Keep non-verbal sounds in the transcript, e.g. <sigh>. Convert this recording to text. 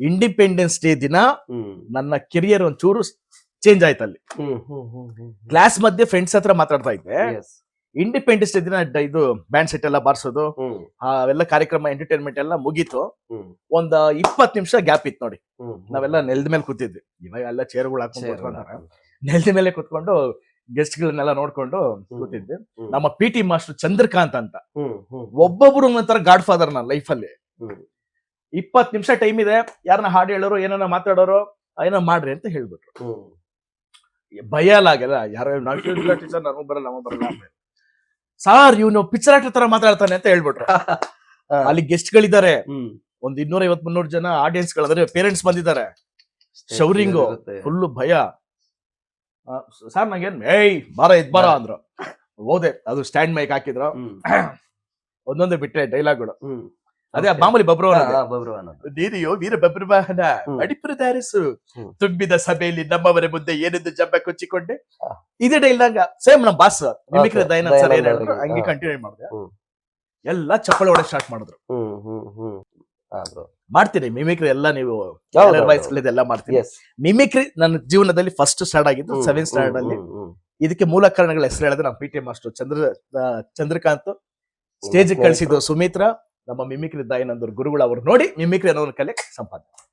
Independence day ದಿನ ನನ್ನ career ಒಂಚೂರು ಚೇಂಜ್ ಆಯ್ತು ಅಲ್ಲಿ. ಕ್ಲಾಸ್ ಮಧ್ಯೆ ಫ್ರೆಂಡ್ಸ್ ಹತ್ರ ಮಾತಾಡ್ತಾ ಇದ್ದೆ. ಇಂಡಿಪೆಂಡೆನ್ಸ್ ಡೇ ದಿನ ಇದು ಬ್ಯಾಂಡ್ ಸೆಟ್ ಎಲ್ಲ ಬಾರಿಸೋದು ಅವೆಲ್ಲ ಕಾರ್ಯಕ್ರಮ ಎಂಟರ್ಟೈನ್ಮೆಂಟ್ ಎಲ್ಲ ಮುಗೀತು. ಒಂದ ಇಪ್ಪತ್ ನಿಮಿಷ ಗ್ಯಾಪ್ ಇತ್ತು ನೋಡಿ. ನಾವೆಲ್ಲ ನೆಲದ ಮೇಲೆ ಕೂತಿದ್ವಿ. ಇವಾಗ ಎಲ್ಲ ಚೇರ್ಗಳು ಹಾಕೊಂಡು ನೆಲದ ಮೇಲೆ ಕೂತ್ಕೊಂಡು ಗೆಸ್ಟ್ ಗಳನ್ನೆಲ್ಲ ನೋಡ್ಕೊಂಡು ಕೂತಿದ್ವಿ. ನಮ್ಮ ಪಿ ಟಿ ಮಾಸ್ಟರ್ ಚಂದ್ರಕಾಂತ್ ಅಂತ. ಒಬ್ಬೊಬ್ರು ಒಂಥರ ಗಾಡ್ ಫಾದರ್ ನನ್ನ ಲೈಫ್ ಹ್ಮ್. ಇಪ್ಪತ್ ನಿಮಿಷ ಟೈಮ್ ಇದೆ. ಯಾರನ್ನ ಹಾಡು ಹೇಳೋರು ಏನನ್ನ ಮಾತಾಡೋರು ಏನೋ ಮಾಡ್ರಿ ಅಂತ ಹೇಳ್ಬಿಟ್ರು. ಭಯ ಅಲ್ಲ ಆಗಲ್ಲ ಯಾರೋ ನಾವು ಟೀಚರ್ ನಮಗ್ ಬರಲ್ಲ ನಮಗ್ ಬರಲ್ಲ. ಸಾರ್ ಇವನು ಪಿಕ್ಚರ್ ಆಕ್ಟರ್ ತರ ಮಾತಾಡ್ತಾನೆ ಅಂತ ಹೇಳ್ಬಿಟ್ರು. <laughs> ಅಲ್ಲಿ ಗೆಸ್ಟ್ ಗಳಿದ್ದಾರೆ ಒಂದ್ ಇನ್ನೂರ ಐವತ್ ಮುನ್ನೂರು ಜನ ಆಡಿಯನ್ಸ್ ಗಳಾದ್ರೆ ಪೇರೆಂಟ್ಸ್ ಬಂದಿದ್ದಾರೆ. ಶೌರಿಂಗ್ ಫುಲ್ ಭಯ. ಸರ್ ನಂಗೇನ್ ಏಯ್ ಬಾರ ಇದ್ ಬಾರ ಅಂದ್ರು. ಹೋದೆ. ಅದು ಸ್ಟ್ಯಾಂಡ್ ಮೈಕ್ ಹಾಕಿದ್ರು. <coughs> ಒಂದೊಂದೇ ಬಿಟ್ಟೆ ಡೈಲಾಗ್ಗಳು ಅದೇ. ಮಾಮೂಲಿ ನೀರಿಯೋ ವೀರ ಬಬ್ರವಾಹನ ಹ್ಮ್. ದಾರಿಸು ತುಂಬಿದ ಸಭೆಯಲ್ಲಿ ನಮ್ಮವರ ಮುಂದೆ ಏನೆಂದು ಜಂಬ ಕೊಚ್ಚಿಕೊಂಡೆ. ಇದೇ ಇಲ್ಲಂಗ ಸೇಮ್ ನಮ್ ಬಾಸ್ ಮಿಮಿಕ್ರ. ದಯಾನಂದ್ ಸರ್ ಏನ್ ಹೇಳಿದ್ರು ಹಂಗೆ ಕಂಟಿನ್ಯೂ ಮಾಡಿದೆ. ಎಲ್ಲ ಚಪ್ಪಳ ಹೊಡೆ ಸ್ಟಾರ್ಟ್ ಮಾಡಿದ್ರು ಮಾಡ್ತೀನಿ ಮಿಮಿಕ್ರಿ ಎಲ್ಲ ನೀವು. ಎಲ್ಲ ಮಾಡ್ತೀನಿ. ಮಿಮಿಕ್ರಿ ನನ್ನ ಜೀವನದಲ್ಲಿ ಫಸ್ಟ್ ಸ್ಟಾರ್ಟ್ ಆಗಿದ್ದು ಸೆವೆನ್ ಸ್ಟ್ಯಾಂಡರ್ಡ್ ಅಲ್ಲಿ. ಇದಕ್ಕೆ ಮೂಲ ಕಾರಣಗಳ ಹೆಸರು ಹೇಳಿದ್ರೆ ನಮ್ಮ P T master Chandra Chandrakant. Stage ಕಳಿಸಿದ್ದು Sumitra. ನಮ್ಮ ಮಿಮಿಕ್ರಿ ಏನಂದ್ರು ಗುರುಗಳು ಅವ್ರು ನೋಡಿ ಮಿಮಿಕ್ರಿ ಅನ್ನೋ ಒಂದು ಕಲೆ ಸಂಪಾದನೆ.